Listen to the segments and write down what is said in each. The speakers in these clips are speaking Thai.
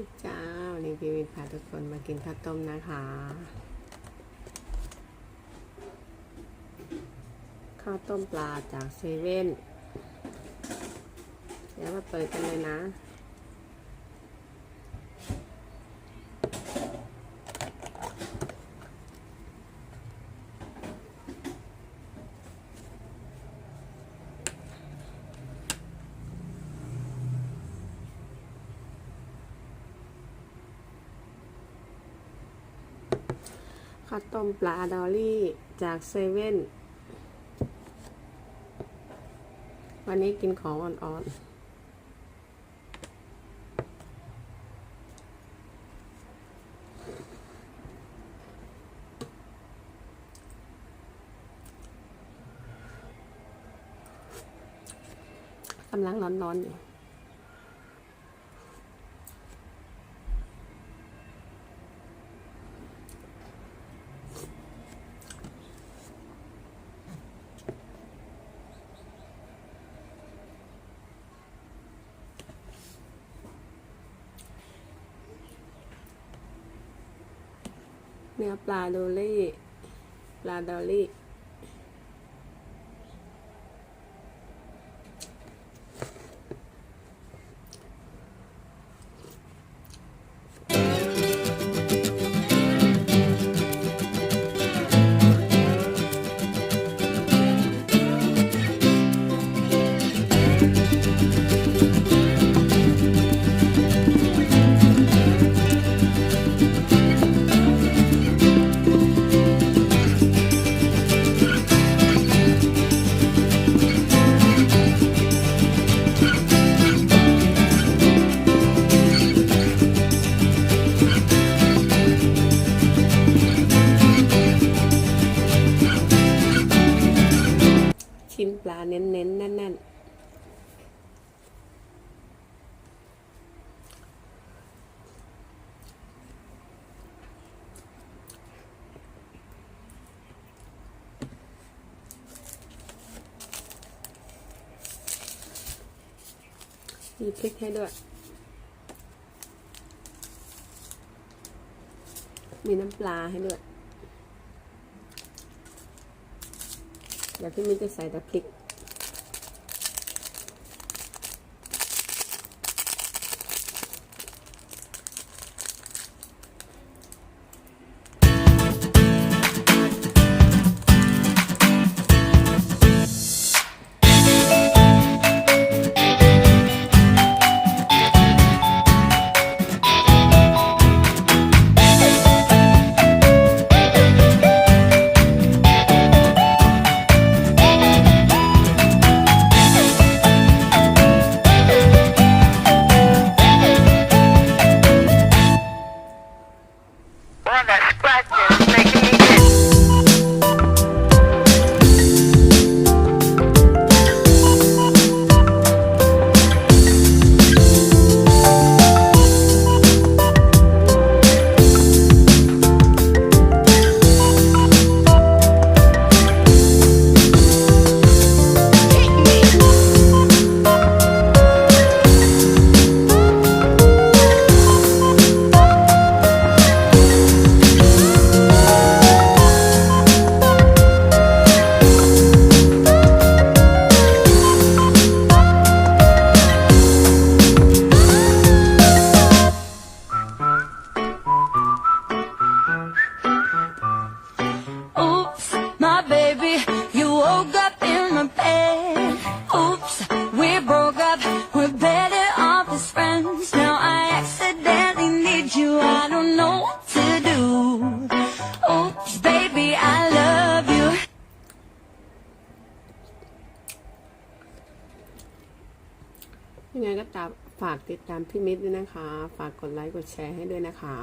ดีจ้าวันนี้พี่วิทพาทุกคนมากินข้าวต้มนะคะ ข้าวต้มปลาจากเซเว่น เดี๋ยวมาเปิดกันเลยนะ ข้าวต้มปลาดอลลี่จากเซเว่นวันนี้กินของอ่อนๆกำลังร้อนๆอยู่ เนื้อปลาโดลี่ ปลาดอลี่ นปลาเน้นๆแน่นๆมีพริกให้ด้วย มีน้ำปลาให้ด้วย เดี๋ยวพี่มิ้นจะใส่แต่พริก ยังไงก็ตามฝากติดตามพี่มิตรด้วยนะคะ ฝากกดไลค์กดแชร์ให้ด้วยนะคะ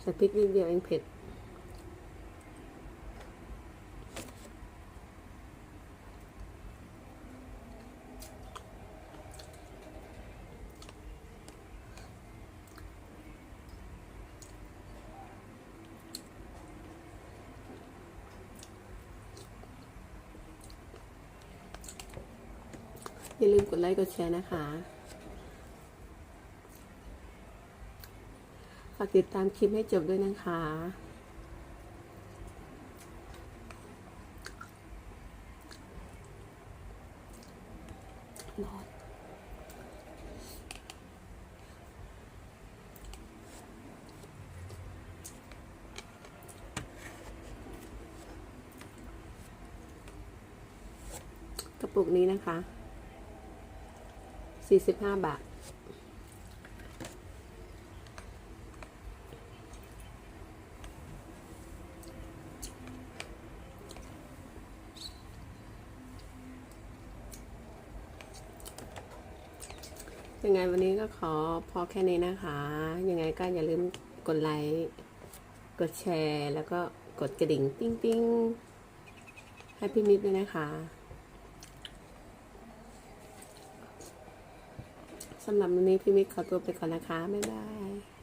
ใส่พริกนิดเดียวเองเผ็ด อย่าลืมกดไลค์กดแชร์นะคะ ฝากติดตามคลิปให้จบด้วยนะคะร้อนกระปุกนี้นะคะ 45บาท ยังไงวันนี้ก็ขอพอแค่นี้นะคะ ยังไงก็อย่าลืมกดไลค์ กดแชร์ แล้วก็กดกระดิ่ง ติ้งติ้งให้พี่มิตรด้วยนะคะ สำหรับวันนี้พี่มิกขอตัวไปก่อนนะคะ บ๊ายบาย